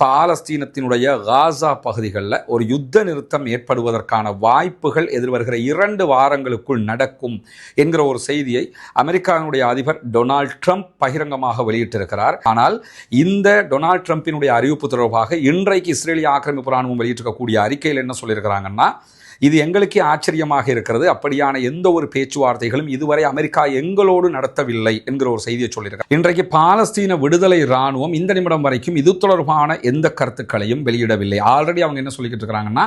பாலஸ்தீனத்தினுடைய காசா பகுதிகளில் ஒரு யுத்த நிறுத்தம் ஏற்படுவதற்கான வாய்ப்புகள் எதிர்வருகிற இரண்டு வாரங்களுக்குள் நடக்கும் என்கிற ஒரு செய்தியை அமெரிக்காவினுடைய அதிபர் டொனால்ட் ட்ரம்ப் பகிரங்கமாக வெளியிட்டிருக்கிறார். ஆனால் இந்த டொனால்ட் ட்ரம்பினுடைய அறிவிப்பு தொடர்பாக இன்றைக்கு இஸ்ரேலிய ஆக்கிரமிப்பு ராணுவம் வெளியிட்டிருக்கக்கூடிய அறிக்கையில் என்ன சொல்லியிருக்கிறாங்கன்னா இது எங்களுக்கே ஆச்சரியமாக இருக்கிறது. அப்படியான எந்த ஒரு பேச்சுவார்த்தைகளும் இதுவரை அமெரிக்கா எங்களோடு நடத்தவில்லை என்கிற ஒரு செய்தியை சொல்லியிருக்காங்க. இன்றைக்கு பாலஸ்தீன விடுதலை ராணுவம் இந்த நிமிடம் வரைக்கும் இது தொடர்பான எந்த கருத்துக்களையும் வெளியிடவில்லை. ஆல்ரெடி அவங்க என்ன சொல்லிக்கிட்டு இருக்கிறாங்கன்னா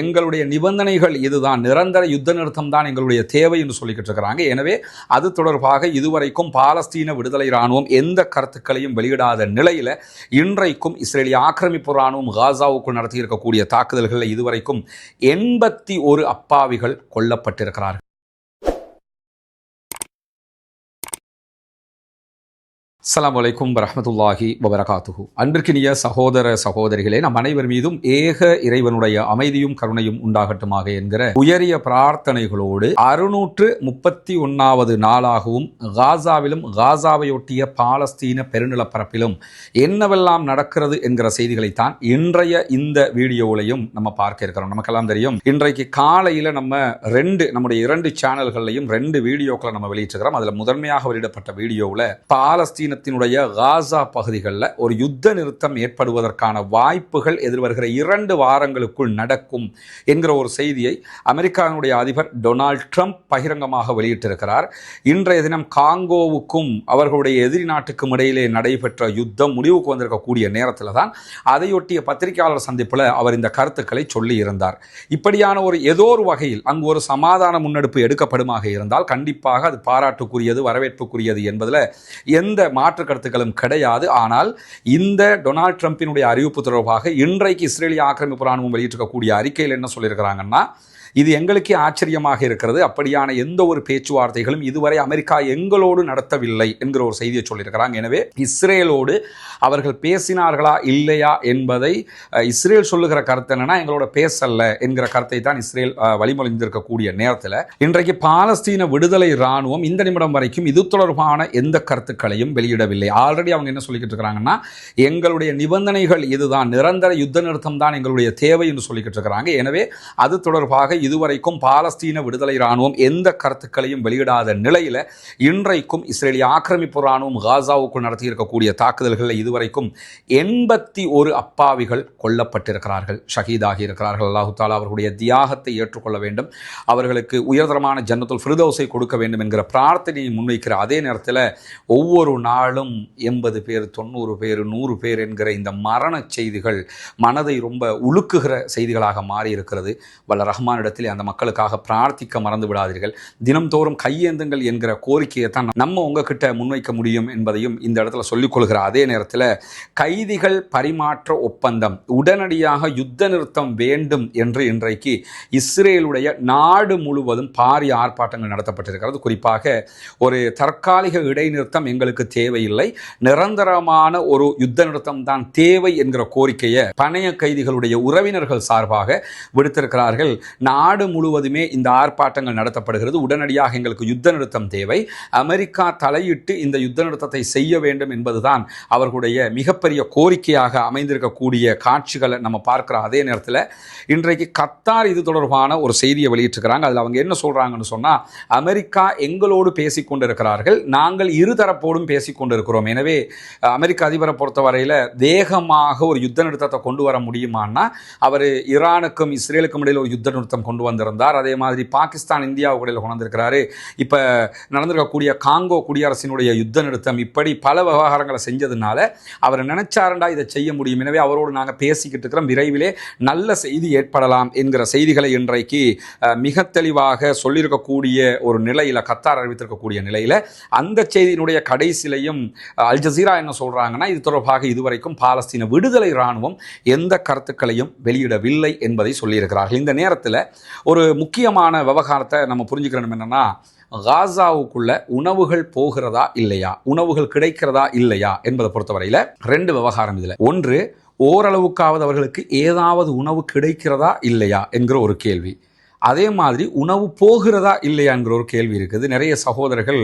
எங்களுடைய நிபந்தனைகள் இதுதான். நிரந்தர யுத்த நிறுத்தம் தான் எங்களுடைய தேவை என்று சொல்லிக்கிட்டு இருக்கிறாங்க. எனவே அது தொடர்பாக இதுவரைக்கும் பாலஸ்தீன விடுதலை ராணுவம் எந்த கருத்துக்களையும் வெளியிடாத நிலையில் இன்றைக்கும் இஸ்ரேலிய ஆக்கிரமிப்பு ராணுவம் காசாவுக்குள் நடத்தி இருக்கக்கூடிய தாக்குதல்களில் இதுவரைக்கும் எண்பத்தி ஒரு அப்பாவிகள் கொல்லப்பட்டிருக்கிறார்கள். அஸ்லாம் வலைக்கும் வரஹ்மத்துல்லாஹி வபரகாத்துஹு. அன்பிற்கினிய சகோதர சகோதரிகளே நம் அனைவர் மீதும் ஏக இறைவனுடைய அமைதியும் கருணையும் உண்டாகட்டுமாக என்கிற உயரிய பிரார்த்தனைகளோடு அறுநூற்று முப்பத்தி ஒன்னாவது நாளாகவும் காசாவிலும் காசாவையொட்டிய பாலஸ்தீன பெருநிலப்பரப்பிலும் என்னவெல்லாம் நடக்கிறது என்கிற செய்திகளைத்தான் இன்றைய இந்த வீடியோவிலையும் நம்ம பார்க்க இருக்கிறோம். நமக்கெல்லாம் தெரியும். இன்றைக்கு காலையில் நம்ம ரெண்டு நம்முடைய இரண்டு சேனல்கள்லையும் ரெண்டு வீடியோக்களை நம்ம வெளியிட்டிருக்கிறோம். அதில் முதன்மையாக வெளியிடப்பட்ட வீடியோவில் பாலஸ்தீன பாலஸ்தீனத்தினுடைய காசா பகுதிகளில் ஒரு யுத்த நிறுத்தம் ஏற்படுவதற்கான வாய்ப்புகள் எதிர்வருகிற இரண்டு வாரங்களுக்குள் நடக்கும் என்கிற ஒரு செய்தியை அமெரிக்காவினுடைய அதிபர் டொனால்ட் ட்ரம்ப் பகிரங்கமாக வெளியிட்டிருக்கிறார். இன்றைய தினம் காங்கோவுக்கும் அவர்களுடைய எதிரி நாட்டுக்கும் இடையிலே நடைபெற்ற யுத்தம் முடிவுக்கு வந்திருக்கக்கூடிய நேரத்தில் தான் அதையொட்டிய பத்திரிகையாளர் சந்திப்பில் அவர் இந்த கருத்துக்களை சொல்லி இருந்தார் இப்படியான ஒரு ஏதோ ஒரு வகையில் அங்கு ஒரு சமாதான முன்னெடுப்பு எடுக்கப்படுமாக இருந்தால் கண்டிப்பாக அது பாராட்டுக்குரியது வரவேற்புக்குரியது என்பதில் எந்த மாற்று கருத்துக்களும் கிடையாது. ஆனால் இந்த டொனால்ட் ட்ரம்பினுடைய அறிவிப்பு தொடர்பாக இன்றைக்கு இஸ்ரேலிய ஆக்கிரமிப்பு ராணுவம் வெளியிட்டிருக்கக்கூடிய அறிக்கையில் என்ன சொல்லியிருக்கிறாங்கன்னா இது எங்களுக்கே ஆச்சரியமாக இருக்கிறது. அப்படியான எந்த ஒரு பேச்சுவார்த்தைகளும் இதுவரை அமெரிக்கா எங்களோடு நடத்தவில்லை என்கிற ஒரு செய்தியை சொல்லியிருக்கிறாங்க. எனவே இஸ்ரேலோடு அவர்கள் பேசினார்களா இல்லையா என்பதை இஸ்ரேல் சொல்லுகிற கருத்து என்னன்னா எங்களோட பேசல்ல என்கிற கருத்தை தான் இஸ்ரேல் வழிமொழிந்திருக்கக்கூடிய நேரத்தில். இன்றைக்கு பாலஸ்தீன விடுதலை ராணுவம் இந்த நிமிடம் வரைக்கும் இது தொடர்பான எந்த கருத்துக்களையும் வெளியிடவில்லை. ஆல்ரெடி அவங்க என்ன சொல்லிக்கிட்டு இருக்கிறாங்கன்னா எங்களுடைய நிபந்தனைகள் இதுதான். நிரந்தர யுத்த நிறுத்தம் தான் எங்களுடைய தேவை என்று சொல்லிக்கிட்டு இருக்கிறாங்க எனவே அது தொடர்பாக இதுவரைக்கும் பாலஸ்தீன விடுதலை ராணுவம் எந்த கருத்துக்களையும் வெளியிடாத நிலையில் இன்றைக்கும் இஸ்ரேலிய ஆக்கிரமிப்பு ராணுவம் காசாவுக்குள் நடத்தியிருக்கக்கூடிய தாக்குதல்களில் இதுவரைக்கும் எண்பத்தி ஒரு அப்பாவிகள் கொல்லப்பட்டிருக்கிறார்கள் ஷஹீதாகி இருக்கிறார்கள் அல்லாஹு தாலா அவர்களுடைய தியாகத்தை ஏற்றுக்கொள்ள வேண்டும். அவர்களுக்கு உயர்தரமான ஜன்னத்துல் ஃபிருதோசை கொடுக்க வேண்டும் என்கிற பிரார்த்தனையை முன்வைக்கிற அதே நேரத்தில் ஒவ்வொரு நாளும் எண்பது பேர் தொண்ணூறு பேர் நூறு பேர் என்கிற இந்த மரண செய்திகள் மனதை ரொம்ப உலுக்குகிற செய்திகளாக மாறி இருக்கிறது வல்ல ரஹ்மானிடத்தில் அந்த மக்களுக்காக பிரார்த்திக்க மறந்து விடாதீர்கள் தினம்தோறும் கையேந்துங்கள் என்கிற கோரிக்கையை தான் நம்ம உங்ககிட்ட முன்வைக்க முடியும் என்பதையும் இந்த இடத்துல சொல்லிக்கொள்கிற அதே நேரத்தில் கைதிகள் பரிமாற்ற ஒப்பந்தம் உடனடியாக யுத்த நிறுத்தம் வேண்டும் என்று இன்றைக்கு இஸ்ரேலுடைய நாடு முழுவதும் பாரிய ஆர்ப்பாட்டங்கள் நடத்தப்பட்டிருக்கிறது. குறிப்பாக ஒரு தற்காலிக இடைநிறுத்தம் எங்களுக்கு தேவையில்லை. நிரந்தரமான ஒரு யுத்த நிறுத்தம் தான் தேவை என்கிற கோரிக்கையை பணைய கைதிகளுடைய உறவினர்கள் சார்பாக விடுத்திருக்கிறார்கள். நான் நாடு முழுவதுமே இந்த ஆர்ப்பாட்டங்கள் நடத்தப்படுகிறது. உடனடியாக எங்களுக்கு யுத்த நிறுத்தம் தேவை. அமெரிக்கா தலையிட்டு இந்த யுத்த நிறுத்தத்தை செய்ய வேண்டும் என்பதுதான் அவர்களுடைய மிகப்பெரிய கோரிக்கையாக அமைந்திருக்கக்கூடிய காட்சிகளை நம்ம பார்க்குற அதே நேரத்தில் இன்றைக்கு கத்தார் இது தொடர்பான ஒரு செய்தியை வெளியிட்டிருக்கிறாங்க. அதில் அவங்க என்ன சொல்கிறாங்கன்னு சொன்னால் அமெரிக்கா எங்களோடு பேசிக்கொண்டு இருக்கிறார்கள் நாங்கள் இருதரப்போடும் பேசிக்கொண்டு இருக்கிறோம் எனவே அமெரிக்க அதிபரை பொறுத்தவரையில் வேகமாக ஒரு யுத்த நிறுத்தத்தை கொண்டு வர முடியுமான்னா அவர் ஈரானுக்கும் இஸ்ரேலுக்கும் இடையில் ஒரு யுத்த நிறுத்தம் கொண்டு வந்திருந்தார். அதே மாதிரி பாகிஸ்தான் இந்தியாவுக்கு இடையில் கொண்டு வந்திருக்கிறாரு இப்போ நடந்திருக்கக்கூடிய காங்கோ குடியரசினுடைய யுத்த நிறுத்தம் இப்படி பல விவகாரங்களை செஞ்சதுனால அவர் நினைச்சாரண்டா இதை செய்ய முடியும். எனவே அவரோடு நாங்கள் பேசிக்கிட்டு இருக்கிறோம். விரைவிலே நல்ல செய்தி ஏற்படலாம் என்கிற செய்திகளை இன்றைக்கு மிக தெளிவாக சொல்லியிருக்கக்கூடிய ஒரு நிலையில் கத்தார் அறிவித்திருக்கக்கூடிய நிலையில் அந்த செய்தியினுடைய கடைசிலையும் அல் ஜசீரா என்ன சொல்கிறாங்கன்னா இது தொடர்பாக இதுவரைக்கும் பாலஸ்தீன விடுதலை இராணுவம் எந்த கருத்துக்களையும் வெளியிடவில்லை என்பதை சொல்லியிருக்கிறார்கள். இந்த நேரத்தில் ஒரு முக்கியமான விவகாரத்தை நம்ம புரிஞ்சுக்கணும் என்னென்னா காசாவுக்குள்ள உணவுகள் போகிறதா இல்லையா? உணவுகள் கிடைக்கிறதா இல்லையா? என்பதை பொறுத்தவரையில் ரெண்டு விவகாரம் இதில். ஒன்று ஓரளவுக்காவது அவர்களுக்கு ஏதாவது உணவு கிடைக்கிறதா இல்லையா? என்கிற ஒரு கேள்வி. அதே மாதிரி உணவு போகிறதா இல்லையாங்கிற ஒரு கேள்வி இருக்குது. நிறைய சகோதரர்கள்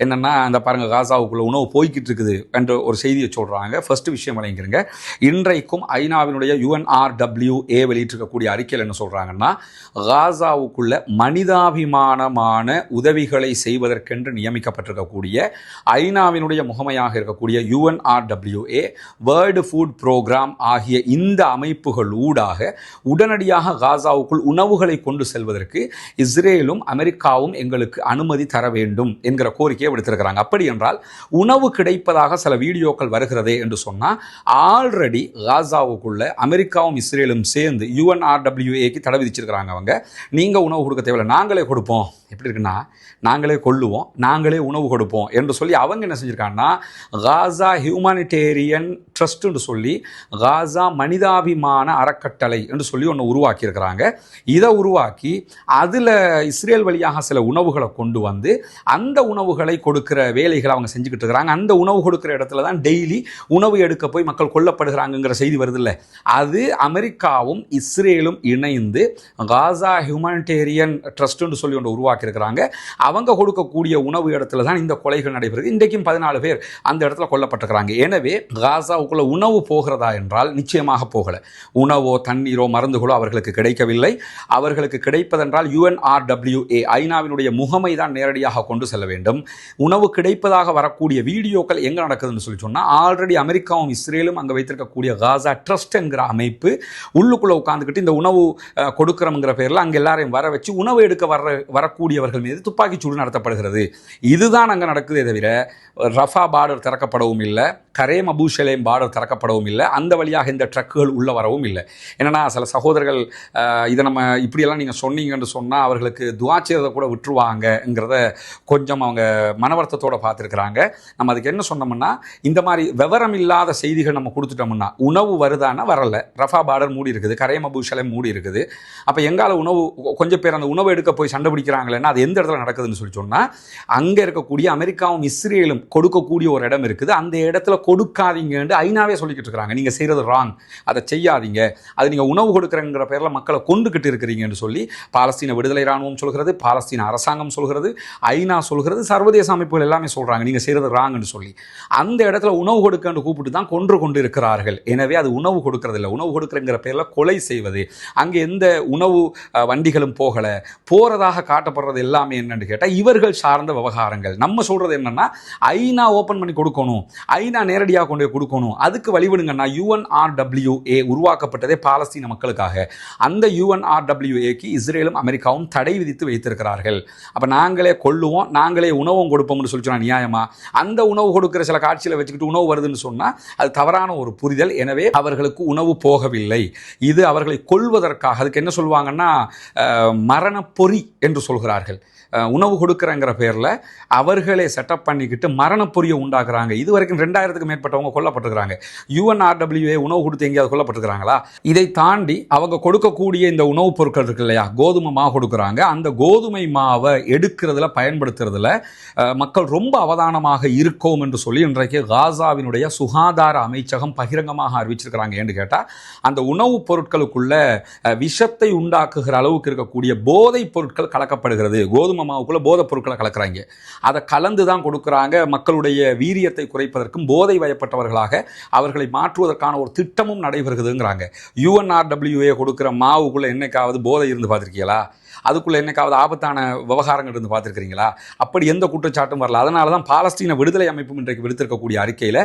என்னென்னா அந்த பாருங்கள் காசாவுக்குள்ளே உணவு போய்கிட்டு இருக்குது என்ற ஒரு செய்தியை சொல்கிறாங்க ஃபர்ஸ்ட் விஷயம் வழங்கிருங்க இன்றைக்கும் ஐநாவினுடைய யுஎன்ஆர்டபிள்யூஏ வெளியிட்டிருக்கக்கூடிய அறிக்கையில் என்ன சொல்கிறாங்கன்னா காசாவுக்குள்ள மனிதாபிமானமான உதவிகளை செய்வதற்கென்று நியமிக்கப்பட்டிருக்கக்கூடிய ஐநாவினுடைய முகமையாக இருக்கக்கூடிய யுஎன்ஆர்டபிள்யூஏ வேர்ல்டு ஃபுட் ப்ரோக்ராம் ஆகிய இந்த அமைப்புகள் ஊடாக உடனடியாக காசாவுக்குள் உணவுகளை கொண்டு செல்வதற்கு இஸ்ரேலும் அமெரிக்காவும் எங்களுக்கு அனுமதி தர வேண்டும் என்கிற கோரிக்கையை விடுத்திருக்கிறாங்க. அப்படி என்றால் உணவு கிடைப்பதாக சில வீடியோக்கள் வருகிறதே என்று சொன்னால் ஆல்ரெடி காசாவுக்குள்ள அமெரிக்காவும் இஸ்ரேலும் சேர்ந்து யுஎன்ஆர்டபிள்யூஏக்கு தடை விதிச்சிருக்கிறாங்க அவங்க. நீங்கள் உணவு கொடுக்க தேவையில்லை நாங்களே கொடுப்போம். எப்படி இருக்குன்னா நாங்களே கொள்ளுவோம் நாங்களே உணவு கொடுப்போம் என்று சொல்லி அவங்க என்ன செஞ்சுருக்காங்கன்னா காசா ஹியூமானிட்டேரியன் ட்ரஸ்ட்டுன்னு சொல்லி காசா மனிதாபிமான அறக்கட்டளை என்று சொல்லி ஒன்று உருவாக்கியிருக்கிறாங்க. இதை உருவாக்கி அதில் இஸ்ரேல் வழியாக சில உணவுகளை கொண்டு வந்து அந்த உணவுகளை கொடுக்கிற வேலைகளை அவங்க செஞ்சுக்கிட்டு இருக்கிறாங்க. அந்த உணவு கொடுக்குற இடத்துல தான் டெய்லி உணவு எடுக்க போய் மக்கள் கொல்லப்படுகிறாங்கங்கிற செய்தி வருது இல்லை அது அமெரிக்காவும் இஸ்ரேலும் இணைந்து காசா ஹியூமானிட்டேரியன் ட்ரஸ்ட்டுன்னு சொல்லி ஒன்று உருவாக்கியிருக்கிறாங்க. அவங்க கொடுக்கக்கூடிய உணவு இடத்துல தான் இந்த கொலைகள் நடைபெறுது. இன்றைக்கும் பதினாலு பேர் அந்த இடத்துல கொல்லப்பட்டிருக்கிறாங்க. எனவே காசாவுக்குள்ள உணவு போகிறதா என்றால் நிச்சயமாக போகலை. உணவோ தண்ணீரோ மருந்துகளோ அவர்களுக்கு கிடைக்கவில்லை. அவர்களுக்கு கிடைப்பதென்றால் யுஎன்ஆர்டபிள்யூஏ ஐநாவினுடைய முகமை தான் நேரடியாக கொண்டு செல்ல வேண்டும். உணவு கிடைப்பதாக வரக்கூடிய வீடியோக்கள் எங்கே நடக்குதுன்னு சொல்லி சொன்னால் ஆல்ரெடி அமெரிக்காவும் இஸ்ரேலும் அங்கே வைத்திருக்கக்கூடிய காசா ட்ரஸ்ட் என்கிற அமைப்பு உள்ளுக்குள்ளே உட்காந்துக்கிட்டு இந்த உணவு கொடுக்குறோங்கிற பேரில் அங்கே எல்லாரையும் வர வச்சு உணவு எடுக்க வர வரக்கூடியவர்கள் மீது துப்பாக்கி சூடு நடத்தப்படுகிறது. இதுதான் அங்கே நடக்குதே தவிர ரஃபா பார்டர் திறக்கப்படவும் இல்லை கரேம் அபூஷலேம் பார்டர் திறக்கப்படவும் இல்லை அந்த வழியாக இந்த ட்ரக்குகள் உள்ள வரவும் இல்லை. என்னன்னா சில சகோதரர்கள் இதை நம்ம இப்படியெல்லாம் நீங்கள் சொன்னீங்கன்னு சொன்னால் அவர்களுக்கு துவாச்சியதை கூட விட்டுருவாங்கங்கிறத கொஞ்சம் அவங்க மனவர்த்தத்தோடு பார்த்துருக்குறாங்க. நம்ம அதுக்கு என்ன சொன்னோம்னா இந்த மாதிரி விவரம் இல்லாத செய்திகள் நம்ம கொடுத்துட்டோம்னா உணவு வருதானா வரல. ரஃபா பார்டர் மூடி இருக்குது கரையமபூஷலை மூடி இருக்குது. அப்போ எங்கால உணவு கொஞ்சம் பேர் அந்த உணவு எடுக்க போய் சண்டை பிடிக்கிறாங்களேன்னா அது எந்த இடத்துல நடக்குதுன்னு சொல்லி சொன்னால் அங்கே இருக்கக்கூடிய அமெரிக்காவும் இஸ்ரேலும் கொடுக்கக்கூடிய ஒரு இடம் இருக்குது. அந்த இடத்துல கொடுக்காதீங்கன்னு ஐநாவே சொல்லிக்கிட்டு இருக்கிறாங்க நீங்கள் செய்கிறது ராங் அதை செய்யாதீங்க. அது நீங்கள் உணவு கொடுக்குறங்கிற பேரில் மக்களை கொண்டுக்கிட்டு இருக்கிறீங்கன்னு சொல்லி பாலஸ்தீன விடுதலை ராணுவம் சொல்கிறது பாலஸ்தீன அரசாங்கம் சொல்கிறது ஐநா சொல்கிறது சர்வதேச அமைப்புகள் எல்லாமே சொல்கிறாங்க நீங்கள் செய்கிறது ராங்னு சொல்லி. அந்த இடத்துல உணவு கொடுக்கன்னு கூப்பிட்டு தான் கொன்று கொண்டு இருக்கிறார்கள் எனவே அது உணவு கொடுக்கறதில்ல. உணவு கொடுக்குறங்கிற பேரில் கொலை செய்வது. அங்கே எந்த உணவு வண்டிகளும் போகலை. போகிறதாக காட்டப்படுறது எல்லாமே என்னென்னு கேட்டால் இவர்கள் சார்ந்த விவகாரங்கள். நம்ம சொல்கிறது என்னன்னா ஐநா ஓப்பன் பண்ணி கொடுக்கணும். ஐநா நேரடியாக கொண்டு போய் கொடுக்கணும். அதுக்கு வழிவிடுங்கன்னா யூஎன்ஆர்டபிள்யூஏ உருவாக்கப்பட்டதே பாலஸ்தீன மக்களுக்காக. அந்த யுஎன்ஆர்டபிள்யூஏக்கு இஸ்ரேலும் அமெரிக்காவும் தடை விதித்து வைத்திருக்கிறார்கள். அப்போ நாங்களே கொள்ளுவோம் நாங்களே உணவும் கொடுப்போம்னு சொல்லி சொன்னால் நியாயமாக அந்த உணவு கொடுக்குற சில காட்சியில் வச்சுக்கிட்டு உணவு வருதுன்னு சொன்னால் அது தவறான ஒரு புரிதல். எனவே அவர்களுக்கு உணவு போகவில்லை. இது அவர்களை கொல்வதற்காக அதுக்கு என்ன சொல்லுவாங்கன்னா மரணப்பொறி என்று சொல்கிறார்கள். உணவு கொடுக்குறங்கிற பேரில் அவர்களே செட்டப் பண்ணிக்கிட்டு மரணப்பொரியை உண்டாக்குறாங்க. இது வரைக்கும் ரெண்டாயிரத்துக்கு மேற்பட்டவங்க கொல்லப்பட்டிருக்கிறாங்க. யூஎன்ஆர்டபிள்யூஏ உணவு கொடுத்து எங்கேயாவது கொல்லப்பட்டிருக்கிறாங்களா? இதை தாண்டி அவங்க கொடுக்கக்கூடிய இந்த உணவுப் பொருட்கள் இருக்கு இல்லையா? கோதுமை மாவு கொடுக்குறாங்க. அந்த கோதுமை மாவை எடுக்கிறதுல பயன்படுத்துறதுல மக்கள் ரொம்ப அவதானமாக இருக்கோம் என்று சொல்லி இன்றைக்கு காசாவினுடைய சுகாதார அமைச்சகம் பகிரங்கமாக அறிவிச்சிருக்கிறாங்க ஏன்னு கேட்டால் அந்த உணவுப் பொருட்களுக்குள்ள விஷத்தை உண்டாக்குகிற அளவுக்கு இருக்கக்கூடிய போதைப் பொருட்கள் கலக்கப்படுகிறது. கோதுமை மாவுக்குள்ள போதைப் பொருட்களை கலக்குறாங்க. அதை கலந்து தான் கொடுக்குறாங்க. மக்களுடைய வீரியத்தை குறைப்பதற்கும் போதை வயப்பட்டவர்களாக அவர்களை மாற்றுவதற்கான ஒரு திட்டமும் நடைபெறுகிறதுங்கிறாங்க. யூஎன்ஆர்டபிள்யூஏ கொடுக்குற மாவுக்குள்ளே என்னைக்காவது போதை இருந்து பார்த்து பார்த்துருக்கீங்களா அதுக்குள்ளே என்னைக்காவது ஆபத்தான விவகாரங்கள் இருந்து பார்த்துருக்கிறீங்களா? அப்படி எந்த குற்றச்சாட்டும் வரல. அதனால தான் பாலஸ்தீன விடுதலை அமைப்பும் இன்றைக்கு விடுத்திருக்கக்கூடிய அறிக்கையில்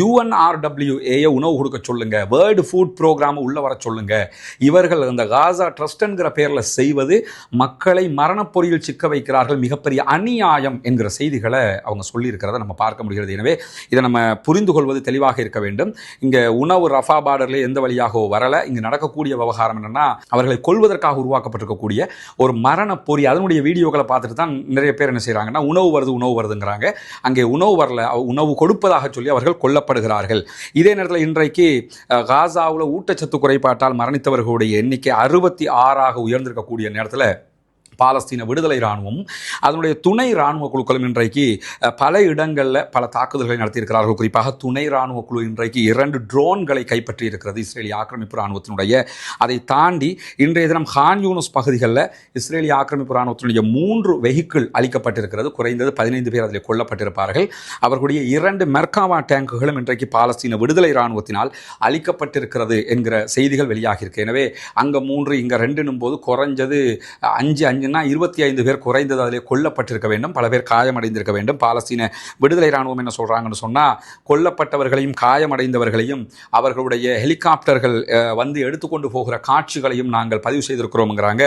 யூஎன்ஆர்டபிள்யூஏயை உணவு கொடுக்க சொல்லுங்க வேர்ல்டு ஃபுட் ப்ரோக்ராம் உள்ளே வர சொல்லுங்க. இவர்கள் அந்த காசா ட்ரஸ்ட்ங்கிற பேரில் செய்வது மக்களை மரணப்பொறியில் சிக்க வைக்கிறார்கள் மிகப்பெரிய அநியாயம் என்கிற செய்திகளை அவங்க சொல்லியிருக்கிறத நம்ம பார்க்க முடிகிறது. எனவே இதை நம்ம புரிந்து கொள்வது தெளிவாக இருக்க வேண்டும். இங்கே உணவு ரஃபா பார்டர்லேயே எந்த வழியாகவோ வரல. இங்கே நடக்கக்கூடிய விவகாரம் என்னென்னா அவர்களை கொள்வதற்காக உருவாக்கப்பட்டிருக்கக்கூடிய ஒரு மரண பொறி அதனுடைய வீடியோக்களை பார்த்துட்டு தான் நிறைய பேர் என்ன செய்கிறாங்கன்னா உணவு வருது உணவு வருதுங்கிறாங்க. அங்கே உணவு வரல உணவு கொடுப்பதாக சொல்லி அவர்கள் கொல்லப்படுகிறார்கள். இதே நேரத்தில் இன்றைக்கு காசாவில் ஊட்டச்சத்து குறைபாட்டால் மரணித்தவர்களுடைய எண்ணிக்கை அறுபத்தி ஆறாக உயர்ந்திருக்கக்கூடிய நேரத்தில் பாலஸ்தீன விடுதலை இராணுவம் அதனுடைய துணை இராணுவ குழுக்களும் இன்றைக்கு பல இடங்களில் பல தாக்குதல்களை நடத்தியிருக்கிறார்கள். குறிப்பாக துணை இராணுவ குழு இன்றைக்கு இரண்டு ட்ரோன்களை கைப்பற்றி இருக்கிறது இஸ்ரேலிய ஆக்கிரமிப்பு இராணுவத்தினுடைய அதை தாண்டி இன்றைய தினம் ஹான் யூனஸ் பகுதிகளில் இஸ்ரேலிய ஆக்கிரமிப்பு இராணுவத்தினுடைய மூன்று வெஹிக்கிள் அளிக்கப்பட்டிருக்கிறது குறைந்தது பதினைந்து பேர் அதில் கொல்லப்பட்டிருப்பார்கள். அவர்களுடைய இரண்டு மெர்காவா டேங்குகளும் இன்றைக்கு பாலஸ்தீன விடுதலை இராணுவத்தினால் அளிக்கப்பட்டிருக்கிறது என்கிற செய்திகள் வெளியாகியிருக்கு. எனவே அங்கே மூன்று இங்கே ரெண்டுனும் போது குறைஞ்சது அஞ்சு அஞ்சு பார்த்தீங்கன்னா இருபத்தி ஐந்து பேர் குறைந்தது அதில் கொல்லப்பட்டிருக்க வேண்டும். பல பேர் காயமடைந்திருக்க வேண்டும். பாலஸ்தீன விடுதலை இராணுவம் என்ன சொல்கிறாங்கன்னு சொன்னால் கொல்லப்பட்டவர்களையும் காயமடைந்தவர்களையும் அவர்களுடைய ஹெலிகாப்டர்கள் வந்து எடுத்துக்கொண்டு போகிற காட்சிகளையும் நாங்கள் பதிவு செய்திருக்கிறோம்ங்கிறாங்க.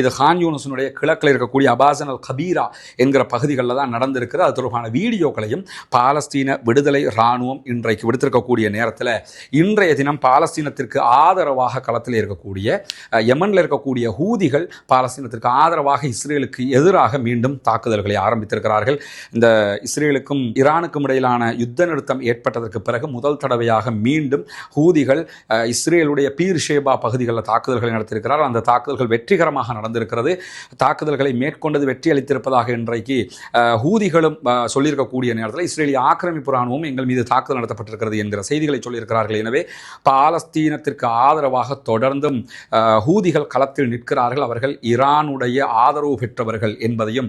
இது ஹான் யூனஸினுடைய கிழக்கில் இருக்கக்கூடிய அபாசன் அல் கபீரா என்கிற பகுதிகளில் தான் நடந்திருக்கிறது. அது தொடர்பான வீடியோக்களையும் பாலஸ்தீன விடுதலை இராணுவம் இன்றைக்கு விடுத்திருக்கக்கூடிய நேரத்தில் இன்றைய தினம் பாலஸ்தீனத்திற்கு ஆதரவாக களத்தில் இருக்கக்கூடிய எமனில் இருக்கக்கூடிய ஹூதிகள் பாலஸ்தீனத்திற்கு ஆதரவாக இஸ்ரேலுக்கு எதிராக மீண்டும் தாக்குதல்களை ஆரம்பித்திருக்கிறார்கள். இந்த இஸ்ரேலுக்கும் ஈரானுக்கும் இடையிலான யுத்த நிறுத்தம் ஏற்பட்டதற்கு பிறகு முதல் தடவையாக மீண்டும் ஹூதிகள் இஸ்ரேலுடைய பீர் ஷேபா பகுதிகளில் தாக்குதல்களை நடத்தியிருக்கிறார். அந்த தாக்குதல்கள் வெற்றிகரமாக நடந்திருக்கிறது. தாக்குதல்களை மேற்கொண்டது வெற்றி அளித்திருப்பதாக இன்றைக்கு ஹூதிகளும் சொல்லியிருக்கக்கூடிய நேரத்தில் இஸ்ரேலிய ஆக்கிரமிப்பு ராணுவம் எங்கள் மீது தாக்குதல் நடத்தப்பட்டிருக்கிறது என்கிற செய்திகளை சொல்லியிருக்கிறார்கள். எனவே பாலஸ்தீனத்திற்கு ஆதரவாக தொடர்ந்தும் ஹூதிகள் களத்தில் நிற்கிறார்கள். அவர்கள் ஈரானுடைய ஆதரவு பெற்றவர்கள் என்பதையும்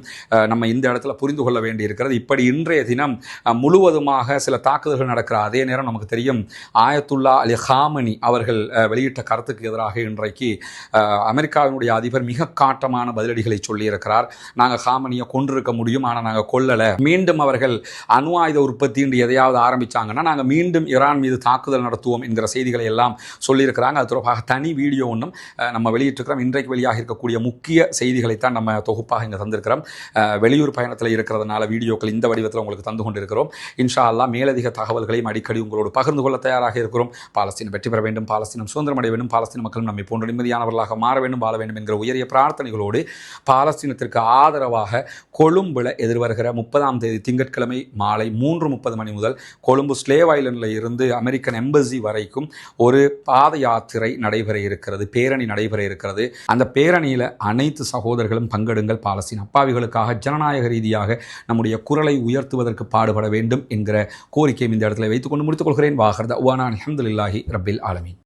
நம்ம இந்த இடத்துல புரிந்து கொள்ள வேண்டியிருக்கிறது. இப்படி இன்றைய தினம் முழுவதுமாக சில தாக்குதல்கள் நடக்கிற அதே நேரம் நமக்கு தெரியும் ஆயத்துல்லா அலி ஹாமனி அவர்கள் வெளியிட்ட கருத்துக்கு எதிராக இன்றைக்கு அமெரிக்காவினுடைய அதிபர் மிக காட்டமான பதிலடிகளை சொல்லியிருக்கிறார். நாங்கள் ஹாமனியை கொண்டிருக்க முடியும் ஆனால் நாங்கள் கொல்லலை. மீண்டும் அவர்கள் அணு ஆயுத உற்பத்தின்னு எதையாவது ஆரம்பித்தாங்கன்னா நாங்கள் மீண்டும் ஈரான் மீது தாக்குதல் நடத்துவோம் என்கிற செய்திகளை எல்லாம் சொல்லியிருக்கிறாங்க. அது தொடர்பாக தனி வீடியோ ஒன்றும் நம்ம வெளியிட்டிருக்கிறோம். இன்றைக்கு வெளியாக இருக்கக்கூடிய முக்கிய செய்திகளைத்தான் நம்ம தொகுப்பாக இங்கே தந்திருக்கிறோம். வெளியூர் பயணத்தில் இருக்கிறதுனால வீடியோக்கள் இந்த வடிவத்தில் உங்களுக்கு தந்து கொண்டிருக்கிறோம். இன்ஷா அல்லாஹ் மேலதிக தகவல்களையும் அடிக்கடி உங்களோடு பகிர்ந்து கொள்ள தயாராக இருக்கிறோம். பாலஸ்தீன் வெற்றி பெற வேண்டும் பாலஸ்தீனம் சுதந்திரம் அடைய வேண்டும் பாலஸ்தீன மக்களும் நம்மை போன்ற நிம்மதியானவர்களாக மாற வேண்டும் வாழ வேண்டும் என்கிற உயரிய பிரார்த்தனைகளோடு பாலஸ்தீனத்திற்கு ஆதரவாக கொழும்புல எதிர்வருகிற முப்பதாம் தேதி திங்கட்கிழமை மாலை மூன்று முப்பது மணி முதல் கொழும்பு ஸ்லேவ் ஐலண்டில் இருந்து அமெரிக்கன் எம்பசி வரைக்கும் ஒரு பாத யாத்திரை நடைபெற இருக்கிறது பேரணி நடைபெற இருக்கிறது. அந்த பேரணியில் அனைத்து சகோதரர்களும் பங்கெடுங்கள் பாலஸ்தீன் அப்பாவிகளுக்காக ஜனநாயக ரீதியாக நம்முடைய குரலை உயர்த்துவதற்கு பாடுபட வேண்டும் என்கிற கோரிக்கையும் இந்த இடத்துல வைத்துக்கொண்டு முடித்துக் கொள்கிறேன். வாகர்த உவானா அலமதுல்லாஹி ரபில் ஆலமின்.